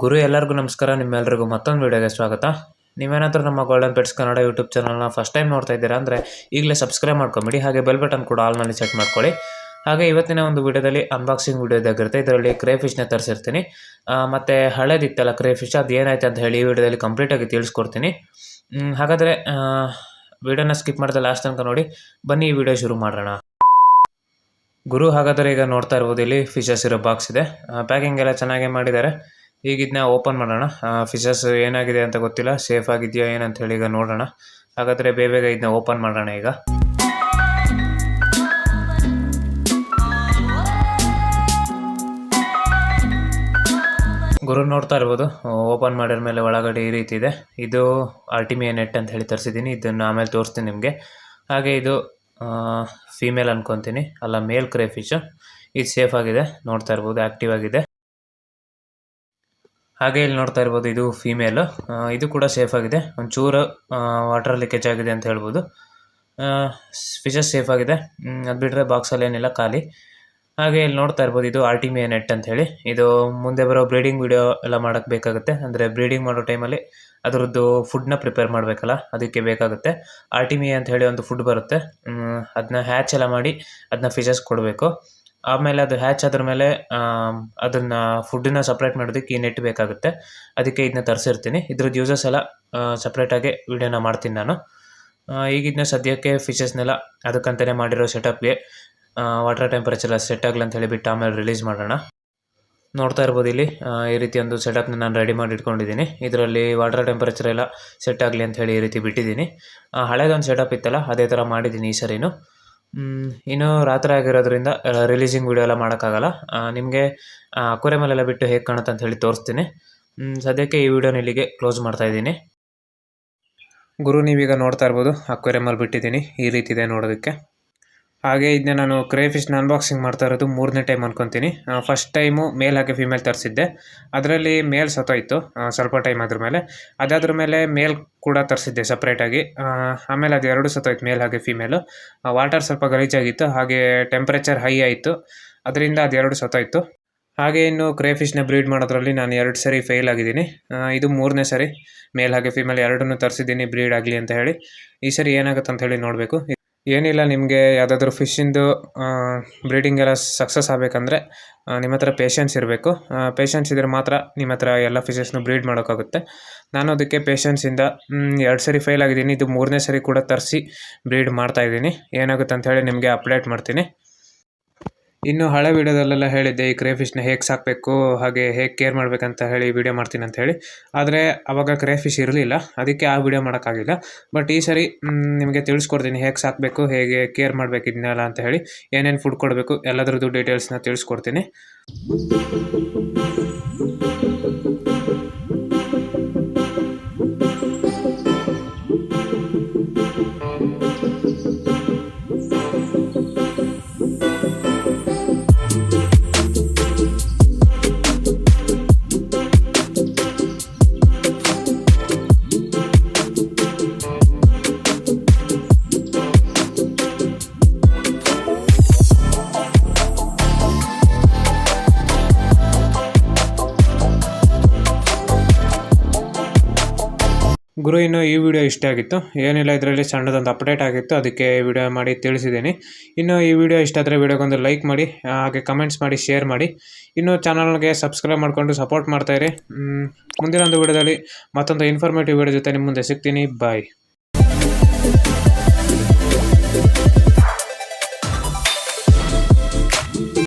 ಗುರು ಎಲ್ಲರಿಗೂ ನಮಸ್ಕಾರ ನಿಮ್ಮೆಲ್ಲರಿಗೂ ಮತ್ತೊಂದು ವೀಡಿಯೋಗೆ ಸ್ವಾಗತ. ನೀವೇನಾದರೂ ನಮ್ಮ ಗೋಲ್ಡನ್ ಪೆಟ್ಸ್ ಕನ್ನಡ ಯೂಟ್ಯೂಬ್ ಚಾನಲ್ನ ಫಸ್ಟ್ ಟೈಮ್ ನೋಡ್ತಾ ಇದ್ದೀರಾ ಅಂದರೆ ಈಗಲೇ ಸಬ್ಸ್ಕ್ರೈಬ್ ಮಾಡ್ಕೊಂಬಿಡಿ, ಹಾಗೆ ಬೆಲ್ ಬಟನ್ ಕೂಡ ಆಲ್ನಲ್ಲಿ ಸೆಟ್ ಮಾಡ್ಕೊಳ್ಳಿ. ಹಾಗೆ ಇವತ್ತಿನ ಒಂದು ವಿಡಿಯೋದಲ್ಲಿ ಅನ್ಬಾಕ್ಸಿಂಗ್ ವಿಡಿಯೋ ಇದಾಗಿರುತ್ತೆ ಇದರಲ್ಲಿ ಕ್ರೇ ಫಿಶ್ನ ತರಿಸಿರ್ತೀನಿ. ಮತ್ತು ಹಳೇದಿತ್ತಲ್ಲ ಕ್ರೇ ಫಿಶ್ ಅದು ಏನಾಯ್ತು ಅಂತ ಹೇಳಿ ಈ ವಿಡಿಯೋದಲ್ಲಿ ಕಂಪ್ಲೀಟಾಗಿ ತಿಳಿಸ್ಕೊಡ್ತೀನಿ. ಹಾಗಾದರೆ ವಿಡಿಯೋನ ಸ್ಕಿಪ್ ಮಾಡಿದ ಲಾಸ್ಟ್ ತನಕ ನೋಡಿ. ಬನ್ನಿ ಈ ವಿಡಿಯೋ ಶುರು ಮಾಡೋಣ. ಗುರು, ಹಾಗಾದರೆ ಈಗ ನೋಡ್ತಾ ಇರ್ಬೋದು ಇಲ್ಲಿ ಫಿಶಸ್ ಇರೋ ಬಾಕ್ಸ್ ಇದೆ. ಪ್ಯಾಕಿಂಗ್ ಎಲ್ಲ ಚೆನ್ನಾಗೇ ಮಾಡಿದ್ದಾರೆ. ಈಗ ಇದನ್ನ ಓಪನ್ ಮಾಡೋಣ. ಫಿಶಸ್ ಏನಾಗಿದೆ ಅಂತ ಗೊತ್ತಿಲ್ಲ. ಸೇಫ್ ಆಗಿದೆಯಾ ಏನಂತ ಹೇಳಿ ಈಗ ನೋಡೋಣ. ಹಾಗಾದರೆ ಬೇಗ ಬೇಗ ಇದನ್ನ ಓಪನ್ ಮಾಡೋಣ ಈಗ. ಗುರು ನೋಡ್ತಾ ಇರ್ಬೋದು. ಓಪನ್ ಮಾಡಿದ ಮೇಲೆ ಒಳಗಡೆ ಈ ರೀತಿ ಇದೆ. ಇದು ಅಲ್ಟಿಮಿಯ ನೆಟ್ ಅಂತ ಹೇಳಿ ತರಿಸಿದ್ದೀನಿ. ಇದನ್ನು ಆಮೇಲೆ ತೋರಿಸ್ತೀನಿ ನಿಮಗೆ. ಹಾಗೆ ಇದು ಫೀಮೇಲ್ ಅನ್ಕೊತೀನಿ. ಅಲ್ಲ ಮೇಲ್ ಕ್ರೇ ಫಿಶು ಇದು ಸೇಫ್ ಆಗಿದೆ. ನೋಡ್ತಾ ಇರ್ಬೋದು. ಆ್ಯಕ್ಟಿವ್ ಆಗಿದೆ. ಹಾಗೆ ಇಲ್ಲಿ ನೋಡ್ತಾ ಇರ್ಬೋದು ಇದು ಫೀಮೇಲು ಇದು ಕೂಡ ಸೇಫ್ ಆಗಿದೆ. ಒಂಚೂರು ವಾಟರ್ ಲೀಕೇಜ್ ಆಗಿದೆ ಅಂತ ಹೇಳ್ಬೋದು. ಫಿಶಸ್ ಸೇಫ್ ಆಗಿದೆ. ಅದು ಬಿಟ್ಟರೆ ಬಾಕ್ಸಲ್ಲಿ ಏನಿಲ್ಲ, ಖಾಲಿ. ಹಾಗೆ ಇಲ್ಲಿ ನೋಡ್ತಾ ಇರ್ಬೋದು ಇದು ಆರ್ಟಿಮಿಯಾ ನೆಟ್ ಅಂತ ಹೇಳಿ. ಇದು ಮುಂದೆ ಬರೋ ಬ್ರೀಡಿಂಗ್ ವಿಡಿಯೋ ಎಲ್ಲ ಮಾಡೋಕ್ಕೆ ಬೇಕಾಗುತ್ತೆ. ಅಂದರೆ ಬ್ರೀಡಿಂಗ್ ಮಾಡೋ ಟೈಮಲ್ಲಿ ಅದರದ್ದು ಫುಡ್ನ ಪ್ರಿಪೇರ್ ಮಾಡಬೇಕಲ್ಲ, ಅದಕ್ಕೆ ಬೇಕಾಗುತ್ತೆ. ಆರ್ಟಿಮಿಯಾ ಅಂತ ಹೇಳಿ ಒಂದು ಫುಡ್ ಬರುತ್ತೆ. ಅದನ್ನ ಹ್ಯಾಚ್ ಎಲ್ಲ ಮಾಡಿ ಅದನ್ನ ಫಿಶಸ್ ಕೊಡಬೇಕು. ಆಮೇಲೆ ಅದು ಹ್ಯಾಚ್ ಆದ್ರ ಮೇಲೆ ಅದನ್ನು ಫುಡ್ಡನ್ನ ಸಪ್ರೇಟ್ ಮಾಡೋದಕ್ಕೆ ಈ ನೆಟ್ ಬೇಕಾಗುತ್ತೆ. ಅದಕ್ಕೆ ಇದನ್ನ ತರಿಸಿರ್ತೀನಿ. ಇದ್ರದ್ದು ಯೂಸಸ್ ಎಲ್ಲ ಸಪ್ರೇಟಾಗಿ ವಿಡಿಯೋನ ಮಾಡ್ತೀನಿ ನಾನು. ಈಗ ಇದನ್ನ ಸದ್ಯಕ್ಕೆ ಫಿಶಸ್ನೆಲ್ಲ ಅದಕ್ಕಂತಲೇ ಮಾಡಿರೋ ಸೆಟಪ್ಗೆ ವಾಟರ್ ಟೆಂಪರೇಚರ್ ಸೆಟ್ ಆಗಲಿ ಅಂತ ಹೇಳಿಬಿಟ್ಟು ಆಮೇಲೆ ರಿಲೀಸ್ ಮಾಡೋಣ. ನೋಡ್ತಾ ಇರ್ಬೋದು ಇಲ್ಲಿ ಈ ರೀತಿ ಒಂದು ಸೆಟಪ್ನ ನಾನು ರೆಡಿ ಮಾಡಿ ಇಟ್ಕೊಂಡಿದ್ದೀನಿ. ಇದರಲ್ಲಿ ವಾಟರ್ ಟೆಂಪರೇಚರ್ ಎಲ್ಲ ಸೆಟ್ ಆಗಲಿ ಅಂತ ಹೇಳಿ ಈ ರೀತಿ ಬಿಟ್ಟಿದ್ದೀನಿ. ಹಳೆದೊಂದು ಸೆಟಪ್ ಇತ್ತಲ್ಲ, ಅದೇ ಥರ ಮಾಡಿದ್ದೀನಿ ಈ ಸರಿನು. ಇನ್ನು ರಾತ್ರಿ ಆಗಿರೋದ್ರಿಂದ ರಿಲೀಸಿಂಗ್ ವಿಡಿಯೋ ಎಲ್ಲ ಮಾಡೋಕ್ಕಾಗಲ್ಲ. ನಿಮಗೆ ಅಕ್ವೇರಿಯಮಲ್ಲೆಲ್ಲ ಬಿಟ್ಟು ಹೇಗೆ ಕಾಣುತ್ತೆ ಅಂತ ಹೇಳಿ ತೋರಿಸ್ತೀನಿ. ಸದ್ಯಕ್ಕೆ ಈ ವಿಡಿಯೋನ ಇಲ್ಲಿಗೆ ಕ್ಲೋಸ್ ಮಾಡ್ತಾ ಇದ್ದೀನಿ. ಗುರು, ನೀವೀಗ ನೋಡ್ತಾ ಇರ್ಬೋದು ಅಕ್ವೇರಿಯಮಲ್ಲಿ ಬಿಟ್ಟಿದ್ದೀನಿ, ಈ ರೀತಿ ಇದೆ ನೋಡೋದಕ್ಕೆ. ಹಾಗೆ ಇದನ್ನ ನಾನು ಕ್ರೇ ಫಿಶ್ನ ಅನ್ಬಾಕ್ಸಿಂಗ್ ಮಾಡ್ತಾ ಇರೋದು ಮೂರನೇ ಟೈಮ್ ಅನ್ಕೊತೀನಿ. ಫಸ್ಟ್ ಟೈಮು ಮೇಲ್ ಹಾಗೆ ಫಿಮೇಲ್ ತರಿಸಿದ್ದೆ. ಅದರಲ್ಲಿ ಮೇಲ್ ಸತ್ತೋಯ್ತು ಸ್ವಲ್ಪ ಟೈಮ್ ಅದ್ರ ಮೇಲೆ. ಅದಾದ್ರ ಮೇಲೆ ಮೇಲ್ ಕೂಡ ತರಿಸಿದ್ದೆ ಸಪ್ರೇಟಾಗಿ ಆಮೇಲೆ ಅದು ಎರಡು ಸತ್ತೋಯ್ತು ಮೇಲ್ ಹಾಗೆ ಫಿಮೇಲು ವಾಟರ್ ಸ್ವಲ್ಪ ಗಲೀಜಾಗಿತ್ತು. ಹಾಗೆ ಟೆಂಪ್ರೇಚರ್ ಹೈ ಆಯಿತು. ಅದರಿಂದ ಅದೆರಡು ಸತ್ತೋಯ್ತು ಹಾಗೆ ಇನ್ನು ಕ್ರೇ ಫಿಶ್ನ ಬ್ರೀಡ್ ಮಾಡೋದ್ರಲ್ಲಿ ನಾನು ಎರಡು ಸರಿ ಫೇಲ್ ಆಗಿದ್ದೀನಿ. ಇದು ಮೂರನೇ ಸರಿ. ಮೇಲ್ ಹಾಗೆ ಫಿಮೇಲ್ ಎರಡನ್ನೂ ತರಿಸಿದ್ದೀನಿ ಬ್ರೀಡ್ ಆಗಲಿ ಅಂತ ಹೇಳಿ. ಈ ಸರಿ ಏನಾಗುತ್ತೆ ಅಂತ ಹೇಳಿ ನೋಡಬೇಕು. ಏನಿಲ್ಲ, ನಿಮಗೆ ಯಾವುದಾದ್ರೂ ಫಿಶಿಂದು ಬ್ರೀಡಿಂಗ್ ಎಲ್ಲ ಸಕ್ಸಸ್ ಆಗಬೇಕಂದ್ರೆ ನಿಮ್ಮ ಹತ್ರ ಪೇಷನ್ಸ್ ಇರಬೇಕು. ಪೇಷನ್ಸ್ ಇದ್ರೆ ಮಾತ್ರ ನಿಮ್ಮ ಹತ್ರ ಎಲ್ಲ ಫಿಶಸ್ನು ಬ್ರೀಡ್ ಮಾಡೋಕ್ಕಾಗುತ್ತೆ. ನಾನು ಅದಕ್ಕೆ ಪೇಷನ್ಸಿಂದ ಎರಡು ಸರಿ ಫೇಲ್ ಆಗಿದ್ದೀನಿ. ಇದು ಮೂರನೇ ಸರಿ ಕೂಡ ತರಿಸಿ ಬ್ರೀಡ್ ಮಾಡ್ತಾ ಇದ್ದೀನಿ. ಏನಾಗುತ್ತೆ ಅಂತ ಹೇಳಿ ನಿಮಗೆ ಅಪ್ಡೇಟ್ ಮಾಡ್ತೀನಿ. ಇನ್ನು ಹಳೆ ವೀಡಿಯೋದಲ್ಲೆಲ್ಲ ಹೇಳಿದ್ದೆ, ಈ ಕ್ರೇ ಫಿಶ್ನ ಹೇಗೆ ಸಾಕಬೇಕು, ಹಾಗೆ ಹೇಗೆ ಕೇರ್ ಮಾಡಬೇಕಂತ ಹೇಳಿ ವೀಡಿಯೋ ಮಾಡ್ತೀನಿ ಅಂತ ಹೇಳಿ. ಆದರೆ ಅವಾಗ ಕ್ರೇ ಫಿಶ್ ಇರಲಿಲ್ಲ, ಅದಕ್ಕೆ ಆ ವಿಡಿಯೋ ಮಾಡೋಕ್ಕಾಗಿಲ್ಲ. ಬಟ್ ಈ ಸರಿ ನಿಮಗೆ ತಿಳಿಸ್ಕೊಡ್ತೀನಿ ಹೇಗೆ ಸಾಕಬೇಕು, ಹೇಗೆ ಕೇರ್ ಮಾಡಬೇಕು ಇದನ್ನೆಲ್ಲ ಅಂತ ಹೇಳಿ. ಏನೇನು ಫುಡ್ ಕೊಡಬೇಕು, ಎಲ್ಲದರದ್ದು ಡೀಟೇಲ್ಸ್ನ ತಿಳಿಸ್ಕೊಡ್ತೀನಿ. ಗುರು, ಇನ್ನು ಈ ವಿಡಿಯೋ ಇಷ್ಟ ಆಗಿತ್ತು. ಏನಿಲ್ಲ, ಇದರಲ್ಲಿ ಸಣ್ಣದೊಂದು ಅಪ್ಡೇಟ್ ಆಗಿತ್ತು. ಅದಕ್ಕೆ ವಿಡಿಯೋ ಮಾಡಿ ತಿಳಿಸಿದ್ದೀನಿ. ಇನ್ನು ಈ ವಿಡಿಯೋ ಇಷ್ಟ ಆದರೆ ವಿಡಿಯೋಗೊಂದು ಲೈಕ್ ಮಾಡಿ, ಹಾಗೆ ಕಮೆಂಟ್ಸ್ ಮಾಡಿ ಶೇರ್ ಮಾಡಿ. ಇನ್ನು ಚಾನಲ್ಗೆ ಸಬ್ಸ್ಕ್ರೈಬ್ ಮಾಡಿಕೊಂಡು ಸಪೋರ್ಟ್ ಮಾಡ್ತಾಯಿರಿ ಮುಂದಿನ ಒಂದು ವಿಡಿಯೋದಲ್ಲಿ ಮತ್ತೊಂದು ಇನ್ಫಾರ್ಮೇಟಿವ್ ವಿಡಿಯೋ ಜೊತೆ ನಿಮ್ಮ ಮುಂದೆ ಸಿಗ್ತೀನಿ. ಬಾಯ್